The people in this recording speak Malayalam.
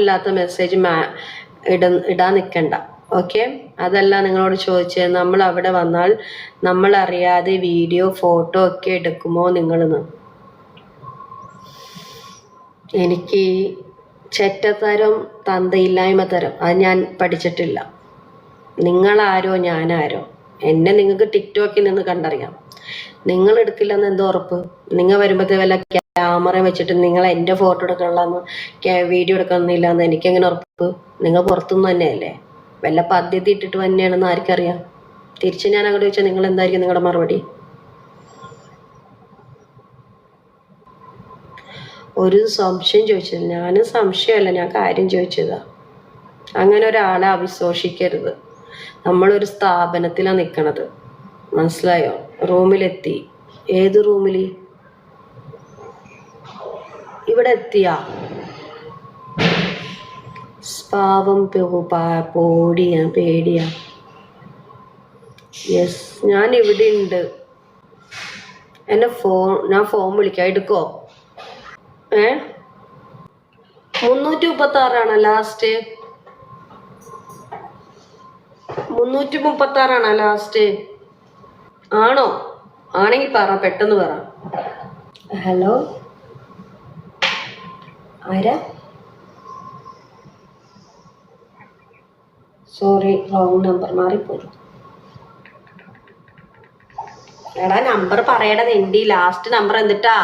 അർത്ഥമില്ലാത്ത മെസ്സേജ് ഇട ഇടാൻ നിൽക്കണ്ട ഓക്കെ അതല്ല നിങ്ങളോട് ചോദിച്ചത്. നമ്മൾ അവിടെ വന്നാൽ നമ്മൾ അറിയാതെ വീഡിയോ ഫോട്ടോ ഒക്കെ എടുക്കുമോ നിങ്ങളെന്ന്? എനിക്ക് ചെറ്റത്തരം തന്തയില്ലായ്മ തരം. അത് ഞാൻ പഠിച്ചിട്ടില്ല. നിങ്ങളാരോ ഞാനാരോ? എന്നെ നിങ്ങൾക്ക് ടിക്ടോക്കിൽ നിന്ന് കണ്ടറിയാം. നിങ്ങൾ എടുക്കില്ലെന്ന് എന്തോ ഉറപ്പ്? നിങ്ങൾ വരുമ്പോഴത്തെ വല്ല ക്യാമറ വെച്ചിട്ട് നിങ്ങൾ എന്റെ ഫോട്ടോ എടുക്കണമെന്ന് വീഡിയോ എടുക്കണമെന്നില്ല എന്ന് എനിക്കെങ്ങനെ ഉറപ്പ്? നിങ്ങൾ പുറത്തുനിന്ന് തന്നെയല്ലേ? വല്ല പദ്ധതി ഇട്ടിട്ട് തന്നെയാണെന്ന് ആർക്കറിയാം? തിരിച്ച് ഞാൻ അങ്ങോട്ട് ചോദിച്ചാൽ നിങ്ങൾ എന്തായിരിക്കും നിങ്ങളുടെ മറുപടി? ഒരു സംശയം ചോദിച്ചത്. ഞാൻ സംശയമല്ല ഞാൻ കാര്യം ചോദിച്ചതാ. അങ്ങനെ ഒരാളെ അവിശോഷിക്കരുത് നമ്മളൊരു സ്ഥാപനത്തിലാണ് നിൽക്കണത് മനസ്സിലായോ? റൂമിലെത്തി. ഏത് റൂമിൽ ഇവിടെ എത്തിയ. പാവം പോടിയാ പേടിയാ. യെസ് ഞാൻ ഇവിടെ ഉണ്ട് എന്നെ ഫോൺ ഞാൻ ഫോൺ വിളിക്കാം. എടുക്കോ? ഏ? മുന്നൂറ്റി മുപ്പത്തി ആറാണ് ലാസ്റ്റ് മുന്നൂറ്റി മുപ്പത്തി ആറാണ് ലാസ്റ്റ് ആണോ? ആണെങ്കിൽ പറ പെട്ടെന്ന് പറ. ഹലോ? ആരാ? സോറി റോങ് നമ്പർ മാറിപ്പോയി. എടാ നമ്പർ പറയടാ നിന്റെ ലാസ്റ്റ് നമ്പർ എന്തിട്ടാ?